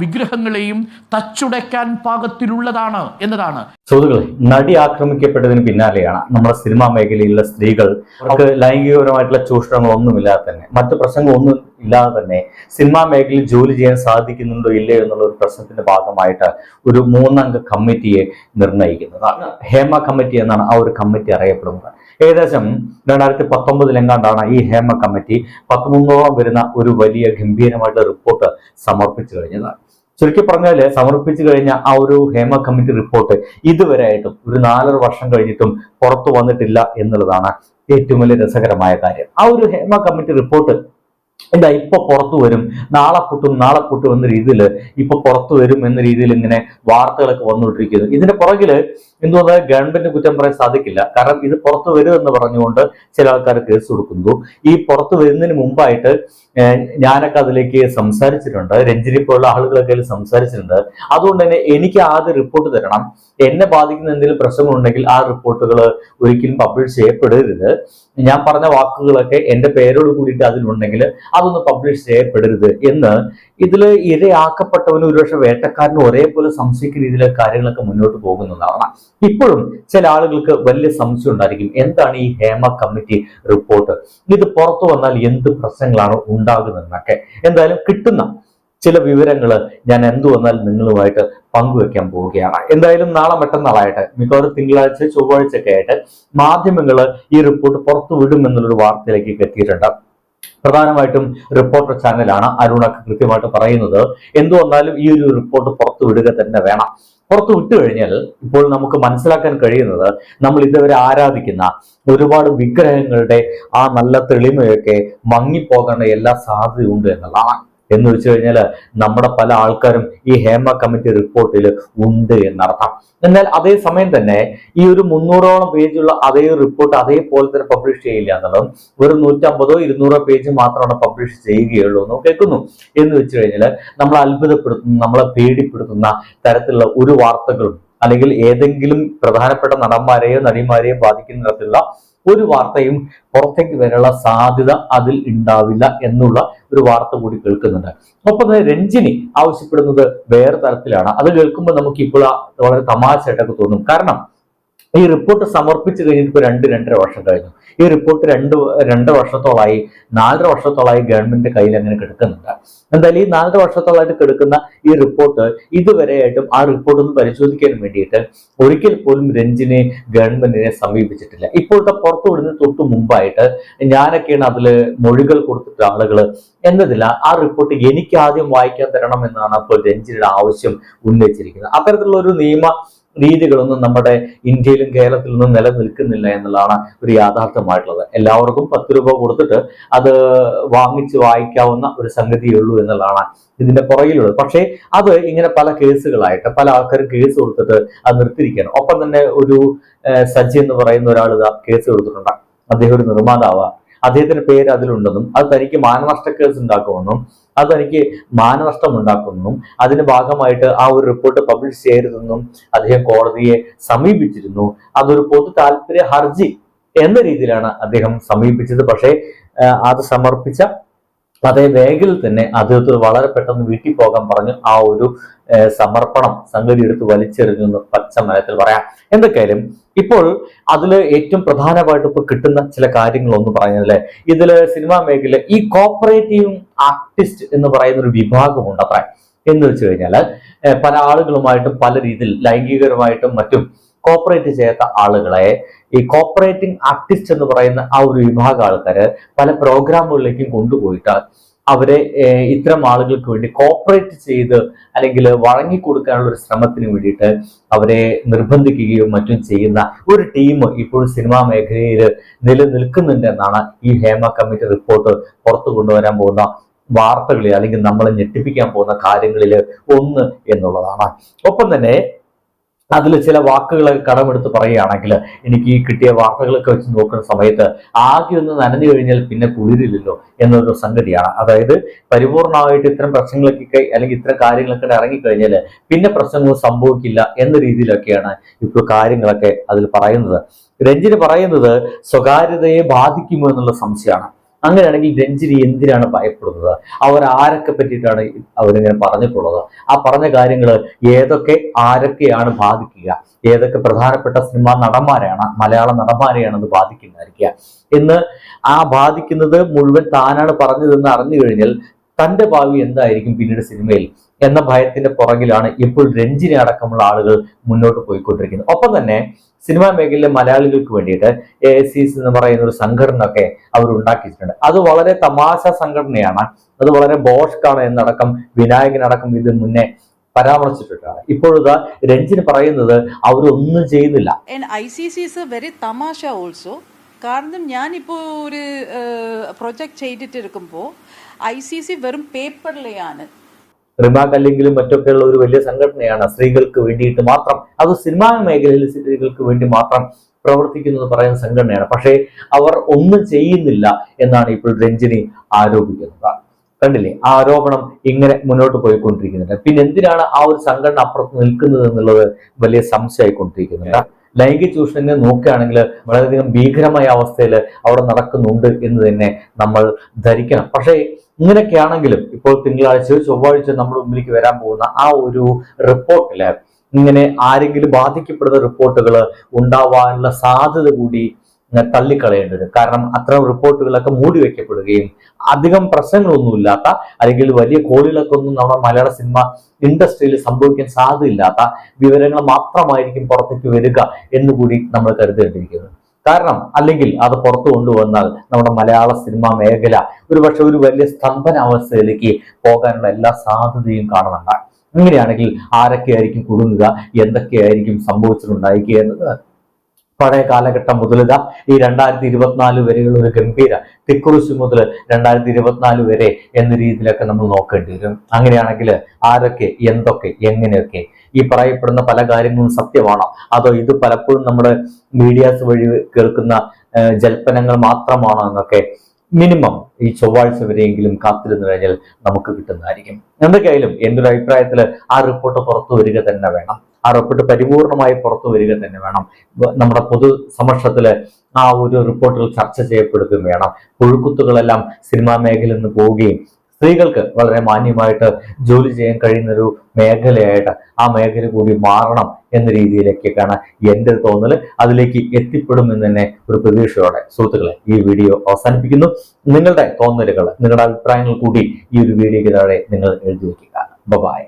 വിഗ്രഹങ്ങളെയും തച്ചുടയ്ക്കാൻ പാകത്തിലുള്ളതാണ് എന്നതാണ്. സുഹൃത്തുക്കളെ നടി ആക്രമിക്കപ്പെട്ടതിന് പിന്നാലെയാണ് നമ്മുടെ സിനിമാ മേഖലയിലുള്ള സ്ത്രീകൾ. അവർക്ക് ലൈംഗികപരമായിട്ടുള്ള ചൂഷണങ്ങളൊന്നുമില്ലാതെ തന്നെ മറ്റു പ്രശ്നങ്ങളൊന്നും ഇല്ലാതെ തന്നെ സിനിമാ മേഖലയിൽ ജോലി ചെയ്യാൻ സാധിക്കുന്നുണ്ടോ ഇല്ലയോ എന്നുള്ള ഒരു പ്രശ്നത്തിന്റെ ഭാഗമായിട്ട് ഒരു മൂന്നംഗ കമ്മിറ്റിയെ നിർണയിക്കുന്നത് ഹേമ കമ്മിറ്റി എന്നാണ് ആ ഒരു കമ്മിറ്റി അറിയപ്പെടുന്നത്. ഏകദേശം രണ്ടായിരത്തി പത്തൊമ്പതിലെങ്ങാണ്ടാണ് ഈ ഹേമ കമ്മിറ്റി പത്തൊമ്പതോളം വരുന്ന ഒരു വലിയ ഗംഭീരമായിട്ടുള്ള റിപ്പോർട്ട് സമർപ്പിച്ചു കഴിഞ്ഞത്. ചുരുക്കി പറഞ്ഞാൽ സമർപ്പിച്ചു കഴിഞ്ഞ ആ ഒരു ഹേമ കമ്മിറ്റി റിപ്പോർട്ട് ഇതുവരെ ആയിട്ടും ഒരു നാലര വർഷം കഴിഞ്ഞിട്ടും പുറത്തു വന്നിട്ടില്ല എന്നുള്ളതാണ് ഏറ്റവും വലിയ രസകരമായ കാര്യം. ആ ഒരു ഹേമ കമ്മിറ്റി റിപ്പോർട്ട് എന്താ ഇപ്പൊ പുറത്തു വരും? നാളെ പൊട്ടും നാളെ പൊട്ടും എന്ന രീതിയിൽ ഇപ്പൊ പുറത്തു വരും എന്ന രീതിയിൽ ഇങ്ങനെ വാർത്തകളൊക്കെ വന്നുകൊണ്ടിരിക്കുന്നു. ഇതിന്റെ പുറകിൽ എന്തുകൊണ്ട് ഗവൺമെന്റ് കുറ്റം പറയാൻ സാധിക്കില്ല. കാരണം ഇത് പുറത്തു വരും എന്ന് പറഞ്ഞുകൊണ്ട് ചില ആൾക്കാർ കേസ് കൊടുക്കുന്നു. ഈ പുറത്തു വരുന്നതിന് മുമ്പായിട്ട് ഞാനൊക്കെ അതിലേക്ക് സംസാരിച്ചിട്ടുണ്ട്. രഞ്ജിനി പോലുള്ള ആളുകളൊക്കെ സംസാരിച്ചിട്ടുണ്ട്. അതുകൊണ്ട് തന്നെ എനിക്ക് ആദ്യം റിപ്പോർട്ട് തരണം. എന്നെ ബാധിക്കുന്ന എന്തെങ്കിലും പ്രശ്നങ്ങളുണ്ടെങ്കിൽ ആ റിപ്പോർട്ടുകൾ ഒരിക്കലും പബ്ലിഷ് ചെയ്യപ്പെടരുത്. ഞാൻ പറഞ്ഞ വാക്കുകളൊക്കെ എന്റെ പേരോട് കൂടിയിട്ട് അതിലുണ്ടെങ്കിൽ അതൊന്ന് പബ്ലിഷ് ചെയ്യപ്പെടരുത് എന്ന്. ഇതിൽ ഇരയാക്കപ്പെട്ടവനും ഒരുപക്ഷെ വേട്ടക്കാരനും ഒരേപോലെ സംശയിക്കുന്ന രീതിയിലെ കാര്യങ്ങളൊക്കെ മുന്നോട്ട് പോകുന്നതാണ്. ഇപ്പോഴും ചില ആളുകൾക്ക് വലിയ സംശയം ഉണ്ടായിരിക്കും. എന്താണ് ഈ ഹേമ കമ്മിറ്റി റിപ്പോർട്ട്? ഇത് പുറത്തു വന്നാൽ എന്ത് പ്രശ്നങ്ങളാണ് ഉണ്ടാകുന്നതെന്നൊക്കെ. എന്തായാലും കിട്ടുന്ന ചില വിവരങ്ങൾ ഞാൻ എന്തു വന്നാൽ നിങ്ങളുമായിട്ട് പങ്കുവെക്കാൻ പോവുകയാണ്. എന്തായാലും നാളെ മറ്റന്നാളായിട്ട് മിക്കവാറും തിങ്കളാഴ്ച ചൊവ്വാഴ്ചയൊക്കെ ആയിട്ട് മാധ്യമങ്ങൾ ഈ റിപ്പോർട്ട് പുറത്തു വിടും എന്നുള്ളൊരു വാർത്തയിലേക്ക് എത്തിയിട്ടുണ്ട്. പ്രധാനമായിട്ടും റിപ്പോർട്ടർ ചാനലാണ് അരുണൊക്കെ കൃത്യമായിട്ട് പറയുന്നത്. എന്തു വന്നാലും ഈ ഒരു റിപ്പോർട്ട് പുറത്തു വിടുക തന്നെ വേണം. പുറത്തു വിട്ടു കഴിഞ്ഞാൽ ഇപ്പോൾ നമുക്ക് മനസ്സിലാക്കാൻ കഴിയുന്നത് നമ്മൾ ഇതുവരെ ആരാധിക്കുന്ന ഒരുപാട് വിഗ്രഹങ്ങളുടെ ആ നല്ല തെളിമയൊക്കെ മങ്ങിപ്പോകേണ്ട എല്ലാ സാധ്യതയുണ്ട് എന്നുള്ളതാണ്. എന്ന് വെച്ച് കഴിഞ്ഞാൽ നമ്മുടെ പല ആൾക്കാരും ഈ ഹേമ കമ്മിറ്റി റിപ്പോർട്ടിൽ ഉണ്ട് എന്നർത്ഥം. എന്നാൽ അതേ സമയം തന്നെ ഈ ഒരു മുന്നൂറോളം പേജുള്ള അതേ റിപ്പോർട്ട് അതേപോലെ തന്നെ പബ്ലിഷ് ചെയ്യില്ല എന്നുള്ളതും വെറും നൂറ്റമ്പതോ ഇരുന്നൂറോ പേജ് മാത്രമാണ് പബ്ലിഷ് ചെയ്യുകയുള്ളൂ എന്ന് കേൾക്കുന്നു. എന്ന് വെച്ച് കഴിഞ്ഞാൽ നമ്മളെ അത്ഭുതപ്പെടുത്തുന്ന നമ്മളെ പേടിപ്പെടുത്തുന്ന തരത്തിലുള്ള ഒരു വാർത്തകളും അല്ലെങ്കിൽ ഏതെങ്കിലും പ്രധാനപ്പെട്ട നടന്മാരെയോ നടിമാരെയോ ബാധിക്കുന്ന തരത്തിലുള്ള ഒരു വാർത്തയും പുറത്തേക്ക് വരാനുള്ള സാധ്യത അതിൽ ഉണ്ടാവില്ല എന്നുള്ള ഒരു വാർത്ത കൂടി കേൾക്കുന്നുണ്ട്. ഒപ്പം തന്നെ രഞ്ജിനി ആവശ്യപ്പെടുന്നത് വേറെ തരത്തിലാണ്. അത് കേൾക്കുമ്പോൾ നമുക്ക് ഇപ്പോൾ വളരെ തമാശയായിട്ടൊക്കെ തോന്നും. കാരണം ഈ റിപ്പോർട്ട് സമർപ്പിച്ചു കഴിഞ്ഞിട്ട് ഇപ്പോൾ രണ്ട് രണ്ടര വർഷം കഴിഞ്ഞു. ഈ റിപ്പോർട്ട് രണ്ട് രണ്ട് വർഷത്തോളമായി നാലര വർഷത്തോളമായി ഗവൺമെന്റിന്റെ കയ്യിൽ അങ്ങനെ കിടക്കുന്നുണ്ട്. എന്തായാലും ഈ നാലര വർഷത്തോളമായിട്ട് കിടക്കുന്ന ഈ റിപ്പോർട്ട് ഇതുവരെയായിട്ടും ആ റിപ്പോർട്ട് ഒന്ന് പരിശോധിക്കാൻ വേണ്ടിയിട്ട് ഒരിക്കൽ പോലും രഞ്ജിനെ ഗവൺമെന്റിനെ സമീപിച്ചിട്ടില്ല. ഇപ്പോഴത്തെ പുറത്തു വിടുന്ന തൊട്ട് മുമ്പായിട്ട് ഞാനൊക്കെയാണ് അതിൽ മൊഴികൾ കൊടുത്തിട്ട് ആളുകൾ എന്നതില്ല ആ റിപ്പോർട്ട് എനിക്ക് ആദ്യം വായിക്കാൻ തരണം എന്നാണ് അപ്പോൾ രഞ്ജിനിയുടെ ആവശ്യം ഉന്നയിച്ചിരിക്കുന്നത്. അത്തരത്തിലുള്ള ഒരു നിയമ രീതികളൊന്നും നമ്മുടെ ഇന്ത്യയിലും കേരളത്തിലൊന്നും നിലനിൽക്കുന്നില്ല എന്നുള്ളതാണ് ഒരു യാഥാർത്ഥ്യമായിട്ടുള്ളത്. എല്ലാവർക്കും പത്ത് രൂപ കൊടുത്തിട്ട് അത് വാങ്ങിച്ച് വായിക്കാവുന്ന ഒരു സംഗതിയുള്ളൂ എന്നുള്ളതാണ് ഇതിന്റെ പുറകിലുള്ളത്. പക്ഷേ അത് ഇങ്ങനെ പല കേസുകളായിട്ട് പല ആൾക്കാരും കേസ് കൊടുത്തിട്ട് അത് നിർത്തിയിരിക്കുകയാണ്. ഒപ്പം തന്നെ ഒരു സജി എന്ന് പറയുന്ന ഒരാൾ കേസ് കൊടുത്തിട്ടുണ്ട്. അദ്ദേഹം ഒരു നിർമ്മാതാവാണ് അദ്ദേഹത്തിന്റെ പേര് അതിലുണ്ടെന്നും അത് തനിക്ക് മാനനഷ്ട കേസ് ഉണ്ടാക്കുമെന്നും അത് തനിക്ക് മാനനഷ്ടം ഉണ്ടാക്കുമെന്നും അതിന്റെ ഭാഗമായിട്ട് ആ ഒരു റിപ്പോർട്ട് പബ്ലിഷ് ചെയ്യരുതെന്നും അദ്ദേഹം കോടതിയെ സമീപിച്ചിരുന്നു. അതൊരു പൊതു താല്പര്യ ഹർജി എന്ന രീതിയിലാണ് അദ്ദേഹം സമീപിച്ചത്. പക്ഷേ അത് സമർപ്പിച്ച അതേ വേഗയിൽ തന്നെ അദ്ദേഹത്തിൽ വളരെ പെട്ടെന്ന് വീട്ടിൽ പോകാൻ പറഞ്ഞു ആ ഒരു സമർപ്പണം സംഗതി എടുത്ത് വലിച്ചെറിഞ്ഞു എന്ന് പച്ച മലത്തിൽ പറയാം. എന്തൊക്കെയായാലും ഇപ്പോൾ അതിൽ ഏറ്റവും പ്രധാനമായിട്ട് ഇപ്പോൾ കിട്ടുന്ന ചില കാര്യങ്ങൾ ഒന്ന് പറയുന്നതിൽ ഇതിൽ സിനിമാ മേഖല ഈ കോപ്പറേറ്റീവ് ആർട്ടിസ്റ്റ് എന്ന് പറയുന്ന ഒരു വിഭാഗമുണ്ട് അത്ര എന്ന് വെച്ച് കഴിഞ്ഞാൽ പല ആളുകളുമായിട്ടും പല രീതിയിൽ ലൈംഗികരമായിട്ടും മറ്റും കോപ്പറേറ്റ് ചെയ്യാത്ത ആളുകളെ ഈ കോപ്പറേറ്റിംഗ് ആർട്ടിസ്റ്റ് എന്ന് പറയുന്ന ആ ഒരു വിഭാഗം ആൾക്കാര് പല പ്രോഗ്രാമുകളിലേക്കും കൊണ്ടുപോയിട്ട് അവരെ ഇത്തരം ആളുകൾക്ക് വേണ്ടി കോപ്പറേറ്റ് ചെയ്ത് അല്ലെങ്കിൽ വഴങ്ങിക്കൊടുക്കാനുള്ള ഒരു ശ്രമത്തിന് വേണ്ടിയിട്ട് അവരെ നിർബന്ധിക്കുകയും മറ്റും ചെയ്യുന്ന ഒരു ടീം ഇപ്പോൾ സിനിമാ മേഖലയിൽ നിലനിൽക്കുന്നുണ്ട് എന്നാണ് ഈ ഹേമ കമ്മിറ്റി റിപ്പോർട്ട് പുറത്തു കൊണ്ടുവരാൻ പോകുന്ന വാർത്തകളിൽ അല്ലെങ്കിൽ നമ്മളെ ഞെട്ടിപ്പിക്കാൻ പോകുന്ന കാര്യങ്ങളിൽ ഒന്ന് എന്നുള്ളതാണ്. ഒപ്പം തന്നെ അതിൽ ചില വാക്കുകളൊക്കെ കടമെടുത്ത് പറയുകയാണെങ്കിൽ എനിക്ക് ഈ കിട്ടിയ വാക്കുകളൊക്കെ വെച്ച് നോക്കുന്ന സമയത്ത് ആകെ ഒന്ന് നനഞ്ഞു കഴിഞ്ഞാൽ പിന്നെ കുളിരില്ലല്ലോ എന്നൊരു സംഗതിയാണ്. അതായത് പരിപൂർണമായിട്ട് ഇത്തരം പ്രശ്നങ്ങളൊക്കെ അല്ലെങ്കിൽ ഇത്തരം കാര്യങ്ങളൊക്കെ ഇറങ്ങിക്കഴിഞ്ഞാൽ പിന്നെ പ്രശ്നങ്ങൾ സംഭവിക്കില്ല എന്ന രീതിയിലൊക്കെയാണ് ഇപ്പോൾ കാര്യങ്ങളൊക്കെ അതിൽ പറയുന്നത്. രഞ്ജിന് പറയുന്നത് സ്വകാര്യതയെ ബാധിക്കുമോ എന്നുള്ള സംശയമാണ്. അങ്ങനെയാണെങ്കിൽ രഞ്ജിനി എന്തിനാണ് ഭയപ്പെടുന്നത്? അവർ ആരൊക്കെ പറ്റിയിട്ടാണ് അവരിങ്ങനെ പറഞ്ഞിട്ടുള്ളത്? ആ പറഞ്ഞ കാര്യങ്ങൾ ഏതൊക്കെ ആരൊക്കെയാണ് ബാധിക്കുക? ഏതൊക്കെ പ്രധാനപ്പെട്ട സിനിമാ നടന്മാരെയാണ് മലയാള നടന്മാരെയാണ് അത് ബാധിക്കുന്നതായിരിക്കുക. എന്ന് ആ ബാധിക്കുന്നത് മുഴുവൻ താനാണ് പറഞ്ഞതെന്ന് അറിഞ്ഞു കഴിഞ്ഞാൽ തന്റെ ഭാവി എന്തായിരിക്കും പിന്നീട് സിനിമയിൽ എന്ന ഭയത്തിന്റെ പുറകിലാണ് ഇപ്പോൾ രഞ്ജിനി അടക്കമുള്ള ആളുകൾ മുന്നോട്ട് പോയിക്കൊണ്ടിരിക്കുന്നത്. ഒപ്പം തന്നെ സിനിമാ മേഖലയിലെ മലയാളികൾക്ക് വേണ്ടിയിട്ട് എ എന്ന് പറയുന്ന ഒരു സംഘടന ഒക്കെ അവർ ഉണ്ടാക്കിയിട്ടുണ്ട്. അത് വളരെ തമാശ സംഘടനയാണ്. അത് വളരെ ബോഷ്കാണ് എന്നടക്കം വിനായകനടക്കം ഇത് മുന്നേ പരാമർശിച്ചിട്ടാണ് ഇപ്പോഴത്തെ രഞ്ജിന് പറയുന്നത് അവരൊന്നും ചെയ്യുന്നില്ല. കാരണം ഞാനിപ്പോൾ ഒരു പ്രൊജക്ട് ചെയ്തിട്ടിരിക്കുമ്പോൾ ഐ സി സി വെറും പേപ്പറിലെയാണ് റിമാക്ക് അല്ലെങ്കിലും മറ്റൊക്കെയുള്ള ഒരു വലിയ സംഘടനയാണ്. സ്ത്രീകൾക്ക് വേണ്ടിയിട്ട് മാത്രം അത് സിനിമാ മേഖലയിൽ സ്ത്രീകൾക്ക് വേണ്ടി മാത്രം പ്രവർത്തിക്കുന്നു എന്ന് പറയുന്ന സംഘടനയാണ്. പക്ഷേ അവർ ഒന്നും ചെയ്യുന്നില്ല എന്നാണ് ഇപ്പോൾ രഞ്ജിനി ആരോപിക്കുന്നത്. കണ്ടില്ലേ? ആ ആരോപണം ഇങ്ങനെ മുന്നോട്ട് പോയിക്കൊണ്ടിരിക്കുന്നുണ്ട്. പിന്നെ എന്തിനാണ് ആ ഒരു സംഘടന അപ്പുറത്ത് നിൽക്കുന്നത് എന്നുള്ളത് വലിയ സംശയമായിക്കൊണ്ടിരിക്കുന്നുണ്ട്. ലൈംഗിക ചൂഷണനെ നോക്കുകയാണെങ്കിൽ വളരെയധികം ഭീകരമായ അവസ്ഥയിൽ അവിടെ നടക്കുന്നുണ്ട് എന്ന് തന്നെ നമ്മൾ ധരിക്കണം. പക്ഷേ ഇങ്ങനെയൊക്കെയാണെങ്കിലും ഇപ്പോൾ തിങ്കളാഴ്ച ചൊവ്വാഴ്ച നമ്മുടെ മുമ്പിലേക്ക് വരാൻ പോകുന്ന ആ ഒരു റിപ്പോർട്ടിൽ ഇങ്ങനെ ആരെങ്കിലും ബാധിക്കപ്പെടുന്ന റിപ്പോർട്ടുകൾ ഉണ്ടാവാനുള്ള സാധ്യത കൂടി ഇങ്ങനെ തള്ളിക്കളയേണ്ടത്. കാരണം അത്ര റിപ്പോർട്ടുകളൊക്കെ മൂടി വെക്കപ്പെടുകയും അധികം പ്രശ്നങ്ങളൊന്നുമില്ലാത്ത അല്ലെങ്കിൽ വലിയ കോളിലൊക്കെ ഒന്നും നമ്മുടെ മലയാള സിനിമ ഇൻഡസ്ട്രിയിൽ സംഭവിക്കാൻ സാധ്യതയില്ലാത്ത വിവരങ്ങൾ മാത്രമായിരിക്കും പുറത്തേക്ക് വരിക എന്നുകൂടി നമ്മൾ കരുതേണ്ടിയിരിക്കുന്നത് കാരണം അല്ലെങ്കിൽ അത് പുറത്തു കൊണ്ടുവന്നാൽ നമ്മുടെ മലയാള സിനിമാ മേഖല ഒരുപക്ഷെ ഒരു വലിയ സ്തംഭനാവസ്ഥയിലേക്ക് പോകാനുള്ള എല്ലാ സാധ്യതയും കാണുന്നുണ്ട് അങ്ങനെയാണെങ്കിൽ ആരൊക്കെയായിരിക്കും കുടുങ്ങുക? എന്തൊക്കെയായിരിക്കും സംഭവിച്ചിട്ടുണ്ടായിരിക്കുക എന്നത് പഴയ കാലഘട്ടം മുതലുക ഈ രണ്ടായിരത്തി ഇരുപത്തിനാല് വരെയുള്ള ഒരു ഗംഭീര തിക്കുറിശി മുതൽ രണ്ടായിരത്തി ഇരുപത്തിനാല് വരെ എന്ന രീതിയിലൊക്കെ നമ്മൾ നോക്കേണ്ടി വരും. അങ്ങനെയാണെങ്കിൽ ആരൊക്കെ എന്തൊക്കെ എങ്ങനെയൊക്കെ? ഈ പറയപ്പെടുന്ന പല കാര്യങ്ങളും സത്യമാണോ? അതോ ഇത് പലപ്പോഴും നമ്മുടെ മീഡിയാസ് വഴി കേൾക്കുന്ന ജൽപ്പനങ്ങൾ മാത്രമാണോ എന്നൊക്കെ മിനിമം ഈ ചൊവ്വാഴ്ച വരെയെങ്കിലും കാത്തിരുന്നു കഴിഞ്ഞാൽ നമുക്ക് കിട്ടുന്നതായിരിക്കും. എന്തൊക്കെയായാലും എന്റെ ഒരു അഭിപ്രായത്തിൽ ആ റിപ്പോർട്ട് പുറത്തു വരിക തന്നെ വേണം. ആ റിപ്പോർട്ട് പരിപൂർണമായി പുറത്തു വരിക തന്നെ വേണം. നമ്മുടെ പൊതു സമക്ഷത്തിൽ ആ ഒരു റിപ്പോർട്ടിൽ ചർച്ച ചെയ്യപ്പെടുകയും വേണം. പുഴുക്കുത്തുകളെല്ലാം സിനിമാ മേഖലയിൽ നിന്ന് പോവുകയും സ്ത്രീകൾക്ക് വളരെ മാന്യമായിട്ട് ജോലി ചെയ്യാൻ കഴിയുന്ന ഒരു മേഖലയായിട്ട് ആ മേഖല കൂടി മാറണം എന്ന രീതിയിലേക്കൊക്കെയാണ് എന്റെ തോന്നൽ അതിലേക്ക് എത്തിപ്പെടുമെന്ന് തന്നെ ഒരു പ്രതീക്ഷയോടെ സുഹൃത്തുക്കളെ ഈ വീഡിയോ അവസാനിപ്പിക്കുന്നു. നിങ്ങളുടെ തോന്നലുകൾ നിങ്ങളുടെ അഭിപ്രായങ്ങൾ കൂടി ഈ ഒരു വീഡിയോയ്ക്ക് താഴെ നിങ്ങൾ എഴുതി വയ്ക്കുക. ബൈ